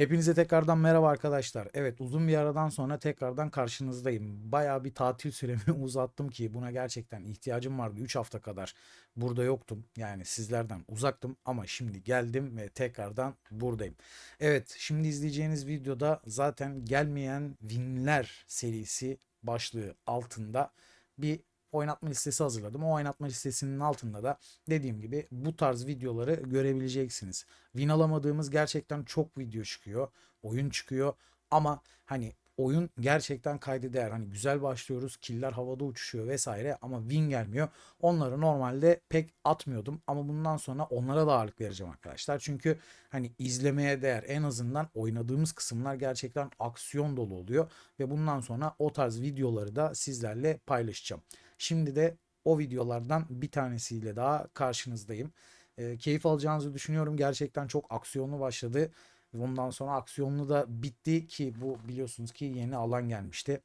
Hepinize tekrardan merhaba arkadaşlar. Evet uzun bir aradan sonra tekrardan karşınızdayım. Bayağı bir tatil süremi uzattım ki buna gerçekten ihtiyacım vardı. 3 hafta kadar burada yoktum. Yani sizlerden uzaktım ama şimdi geldim ve tekrardan buradayım. Evet şimdi izleyeceğiniz videoda zaten gelmeyen Winler serisi başlığı altında bir oynatma listesi hazırladım. O oynatma listesinin altında da dediğim gibi bu tarz videoları görebileceksiniz. Win alamadığımız gerçekten çok video çıkıyor. Oyun çıkıyor ama hani oyun gerçekten kaydı değer. Hani güzel başlıyoruz. Killer havada uçuşuyor vesaire ama win gelmiyor. Onları normalde pek atmıyordum ama bundan sonra onlara da ağırlık vereceğim arkadaşlar. Çünkü hani izlemeye değer en azından oynadığımız kısımlar gerçekten aksiyon dolu oluyor ve bundan sonra o tarz videoları da sizlerle paylaşacağım. Şimdi de o videolardan bir tanesiyle daha karşınızdayım. E, keyif alacağınızı düşünüyorum. Gerçekten çok aksiyonlu başladı. Bundan sonra aksiyonlu da bitti ki bu biliyorsunuz ki yeni alan gelmişti.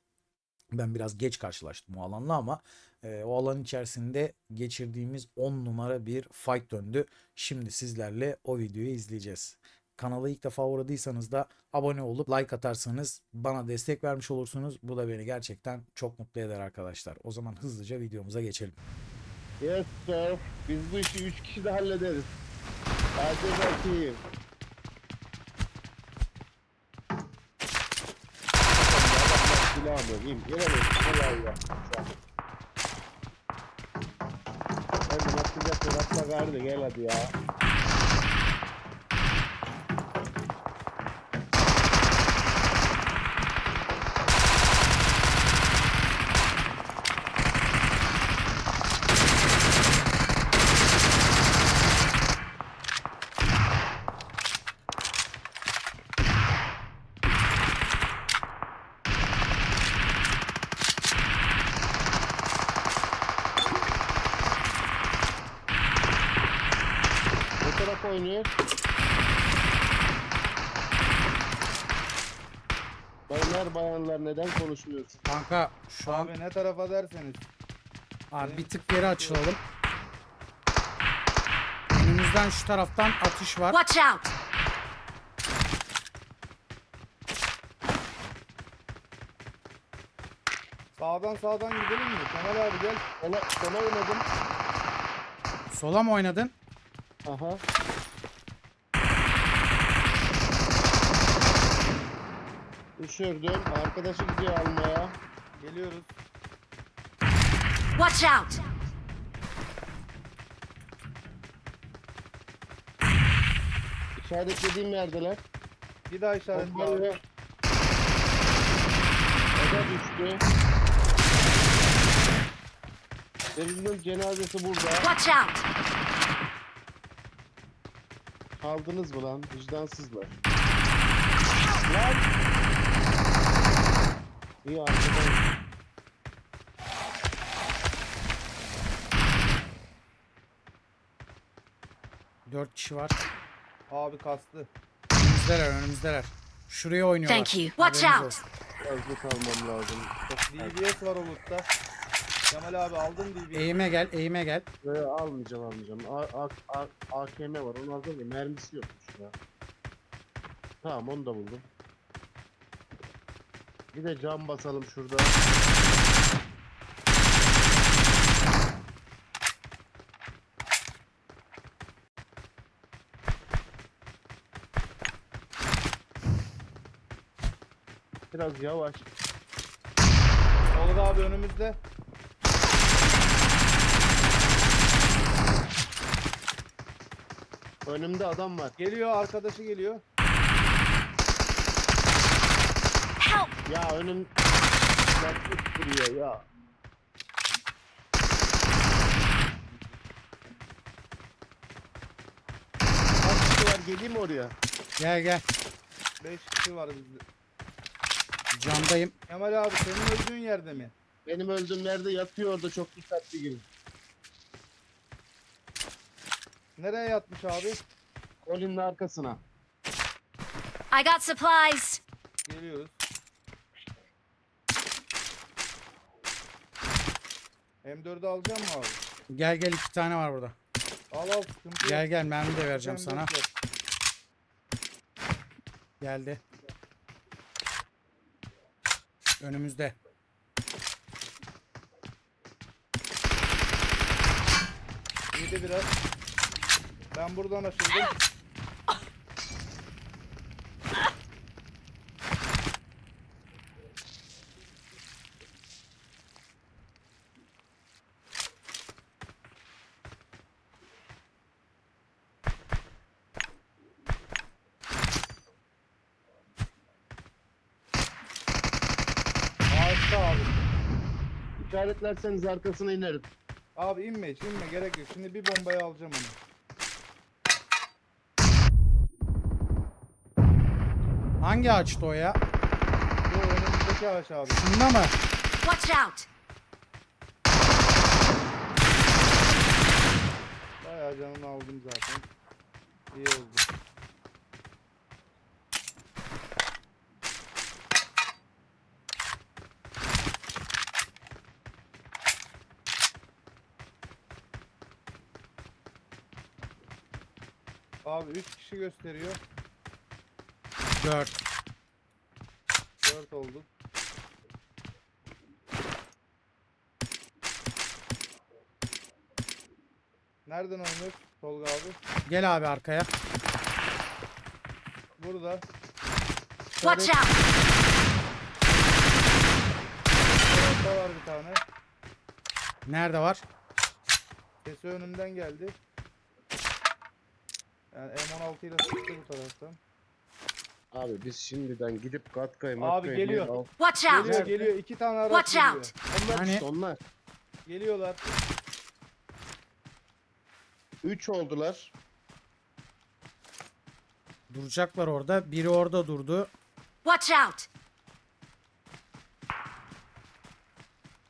Ben biraz geç karşılaştım o alanla ama e, o alan içerisinde geçirdiğimiz 10 numara bir fight döndü. Şimdi sizlerle o videoyu izleyeceğiz. Kanala ilk defa uğradıysanız da abone olup like atarsanız bana destek vermiş olursunuz. Bu da beni gerçekten çok mutlu eder arkadaşlar. O zaman hızlıca videomuza geçelim. Yes sir. Biz bu işi 3 kişi de hallederiz. Hadi bakayım. Silahım yok. Ya. Hadi atlayacak yer atla gardı. Gel hadi ya. Baylar bayanlar neden konuşmuyorsun? Kanka şu an Abi ne tarafa derseniz. abi bir tık geri açılalım. Önümüzden şu taraftan atış var. Watch out! Sağdan sağdan gidelim mi? Kemal abi gel. Ona, ona oynadım. Sola mı oynadın? Aha. Düşürdüm. Arkadaşı gidiyor almaya. Geliyoruz. Watch out! İşaretlediğim yerdeler. Bir daha işaret Bombayı. abi. O da düştü. Deniz'in cenazesi burada. Watch out! Kaldınız mı lan? Vicdansızlar. Lan! İyi arkadan. Dört kişi var. Abi kastı. Önümüzdeler önümüzdeler. Şuraya oynuyorlar. Thank you. Watch Haberiniz out! olsun. Hızlı kalmam lazım. DBS var Ulut'ta. Kemal abi aldın DBS. Eğime gel eğime gel. Böyle almayacağım almayacağım. A, A, A, AKM var onu alacağım da mermisi yokmuş ya. Tamam onu da buldum. Bir de cam basalım şurada. Biraz yavaş. Tolga abi önümüzde. Önümde adam var. Geliyor arkadaşı geliyor. Ya önüm... Yaklık duruyor ya. Kaç kişi var geleyim mi oraya? Gel gel. 5 kişi var bizde. Camdayım. Kemal abi senin öldüğün yerde mi? Benim öldüğüm yerde yatıyor orada çok dikkatli girin. Nereye yatmış abi? Kolinin arkasına. I got supplies! Geliyoruz. M4'ü alacağım mı abi? Gel gel iki tane var burada. Al al sıkıntı yok. Gel gel mermi de vereceğim M4 sana. Geldi. Önümüzde. Yedi biraz. Ben buradan açıldım. Ağaçta abi. İşaretlerseniz arkasına inerim. Abi inme hiç inme gerek yok. Şimdi bir bombayı alacağım onu. Hangi ağaçtı o ya? Bu önümüzdeki ağaç abi. Şunda mı? Watch out! Bayağı canını aldım zaten. İyi oldu. Abi 3 kişi gösteriyor. 4. 4 oldu. Nereden oynuyor Tolga abi? Gel abi arkaya. Burada. Watch out! Tarafta var bir tane. Nerede var? Sesi önümden geldi. Yani M16 ile sıktı bu taraftan. Abi biz şimdiden gidip Gatka'yı Abi Matka'yı geliyor. bir al- Watch out! Geliyor geliyor. iki tane araç Watch geliyor. out! Onlar Hani- işte onlar. Geliyorlar. 3 oldular. Duracaklar orada. Biri orada durdu. Watch out!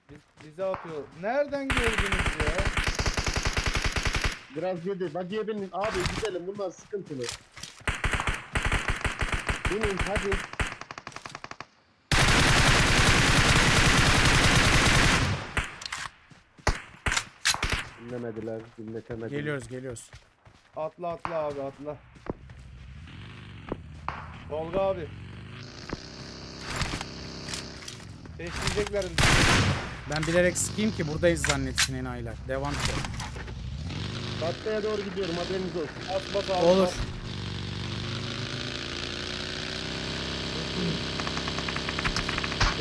Biz, bize atıyor. Nereden gördünüz ya? Biraz yedi. Bagiye binin. Abi gidelim. Bunlar sıkıntılı. Binin hadi. Dinlemediler. Dinletemediler. Geliyoruz geliyoruz. Atla atla abi atla. Tolga abi. Bekleyecekler bizi. Ben bilerek sıkayım ki buradayız zannetsin enayiler. Devam ki. Gatka'ya doğru gidiyorum. Haberiniz olsun. Bas bas abi. Olur. bas.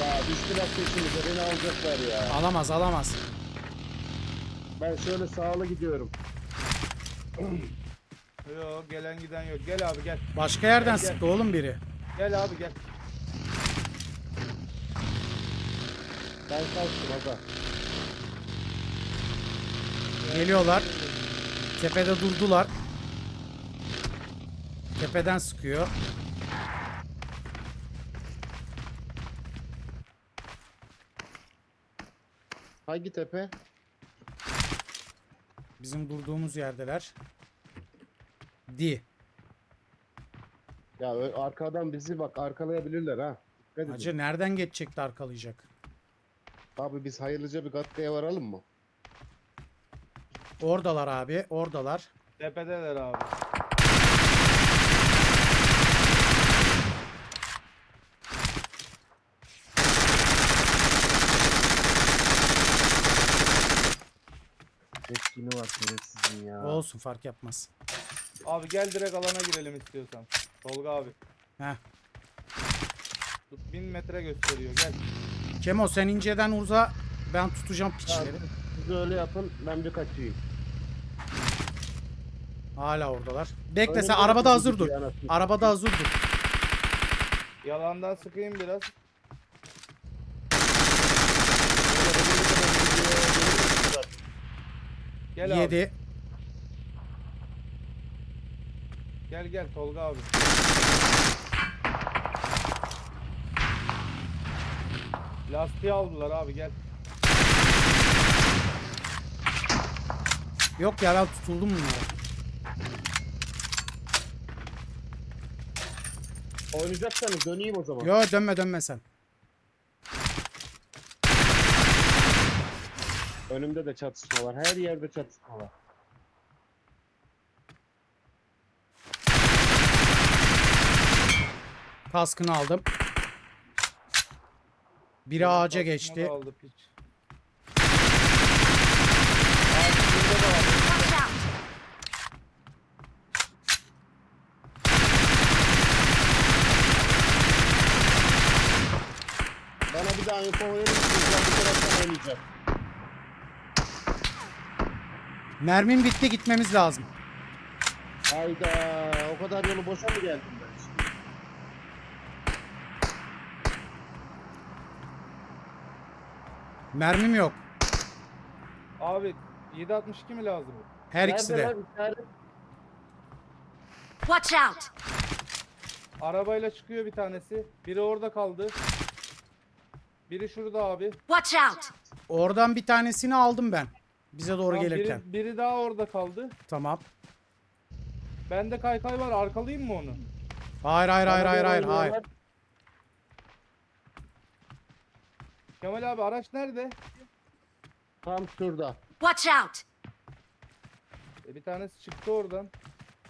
Ya düştüler peşimize. Beni alacaklar ya. Alamaz alamaz. Ben şöyle sağlı gidiyorum. Yok gelen giden yok. Gel abi gel. Başka yerden Gel, gel. sıktı oğlum biri. Gel abi gel. Ben kaçtım aga. Geliyorlar. Tepede durdular. Tepeden sıkıyor. Hangi tepe? Bizim durduğumuz yerdeler. Di. Ya ö- arkadan bizi bak arkalayabilirler ha. Dikkat edin. Hacı nereden geçecekti arkalayacak? Abi biz hayırlıca bir Gatka'ya varalım mı? Oradalar abi. Oradalar. Tepedeler abi. Eskini var şerefsizin ya. Olsun fark yapmaz. Abi gel direkt alana girelim istiyorsan. Tolga abi. Heh. Tut, Bin metre gösteriyor gel. Kemo sen inceden uza. Ben tutacağım piçleri. Siz öyle yapın ben bir kaçayım. Hala oradalar. Bekle sen arabada hazır dur. Arabada hazır dur. Yalandan sıkayım biraz. Gel abi. Yedi. Gel gel Tolga abi. Lastiği aldılar abi gel. Yok ya ben tutuldum bunlara. Oynayacaksanız döneyim o zaman. Yo dönme dönme sen. Önümde de çatışma var. Her yerde çatışma var. Kaskını aldım. Biri ağaca geçti. aldı piç. Watch out! Bana bir daha info verir misiniz? Ben bu taraftan oynayacağım. Mermim bitti gitmemiz lazım. Hayda o kadar yolu boşa mı geldim ben şimdi? Mermim yok. Abi 762 mi lazım? Her ikisi de. Watch out! Arabayla çıkıyor bir tanesi. Biri orada kaldı. Biri şurada abi. Watch out! Oradan bir tanesini aldım ben. Bize doğru Tamam, gelirken. Biri, biri daha orada kaldı. Tamam. Bende kaykay var. Arkalayayım mı onu? Hayır hayır hayır hayır hayır hayır. Kemal abi araç nerede? Tam şurada. Watch out! E, bir tanesi çıktı oradan.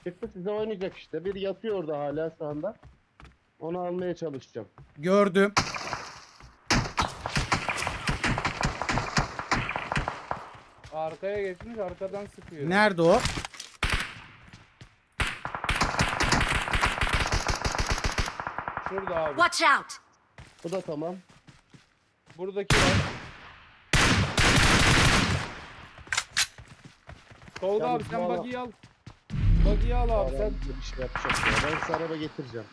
Çıktı size oynayacak işte. Bir yatıyor orada hala şu anda. Onu almaya çalışacağım. Gördüm. Arkaya geçmiş arkadan sıkıyor. Nerede o? Şurada abi. Watch out! Bu da tamam. Buradaki var. Tolga Yalnız abi sen ala- buggy'yi al. Buggy'yi al abi sen. Bir şey yapacak ya. Ben size araba getireceğim.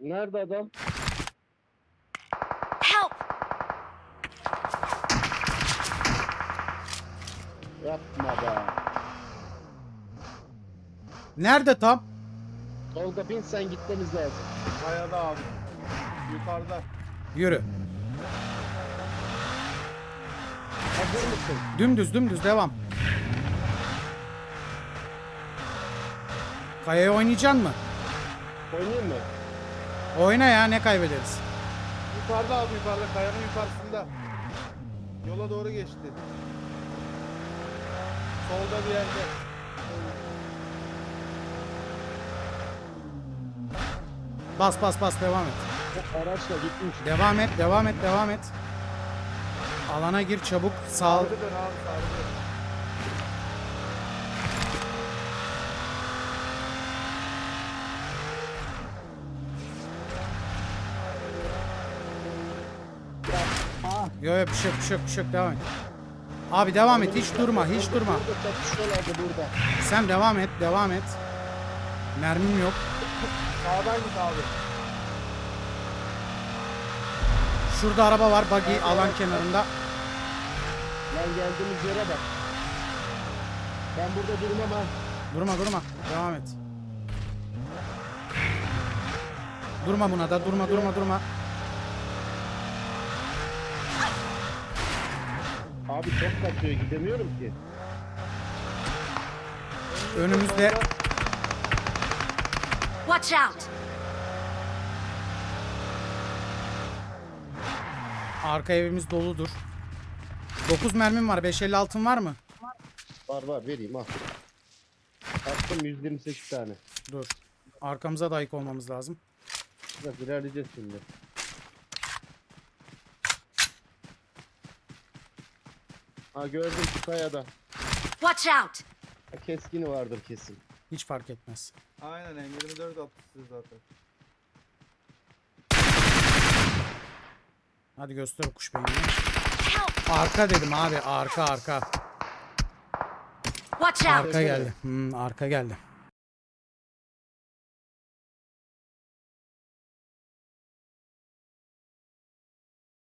Nerede adam? Nerede tam? Tolga bin sen gitmemiz lazım. Kayada abi. Yukarıda. Yürü. Hazır mısın? Dümdüz dümdüz devam. Kayaya oynayacaksın mı? Oynayayım mı? Oyna ya ne kaybederiz. Yukarıda abi yukarıda. Kayanın yukarısında. Yola doğru geçti. Solda bir yerde. Bas bas bas devam et. Araçla gitmiş. Devam et devam et devam et. Alana gir çabuk sağ Sargı dön abi sargı. Yo yo yok bir şey yok devam et. Abi devam et hiç durma hiç durma. Burada çatışıyorlardı burada. Sen devam et devam et. Mermim yok. Sağdan git abi. Şurada araba var buggy alan kenarında. Lan geldiğimiz yere bak. Ben burada durmam ha. Durma durma devam et. Durma buna da durma durma durma. Abi çok kaçıyor gidemiyorum ki. Önümüzde Watch out! arka evimiz doludur. 9 mermim var 556 var mı? Var var vereyim al. Attım 128 tane. Dur. Arkamıza da ayık olmamız lazım. Biraz ilerleyeceğiz şimdi. Ha gördüm şu kayada. Watch out! Ha, keskini vardır kesin. Hiç fark etmez. Aynen M24 attı size zaten. Hadi göster o kuş beynini. Arka dedim abi arka arka. Watch out! Arka geldi. Hmm, arka geldi.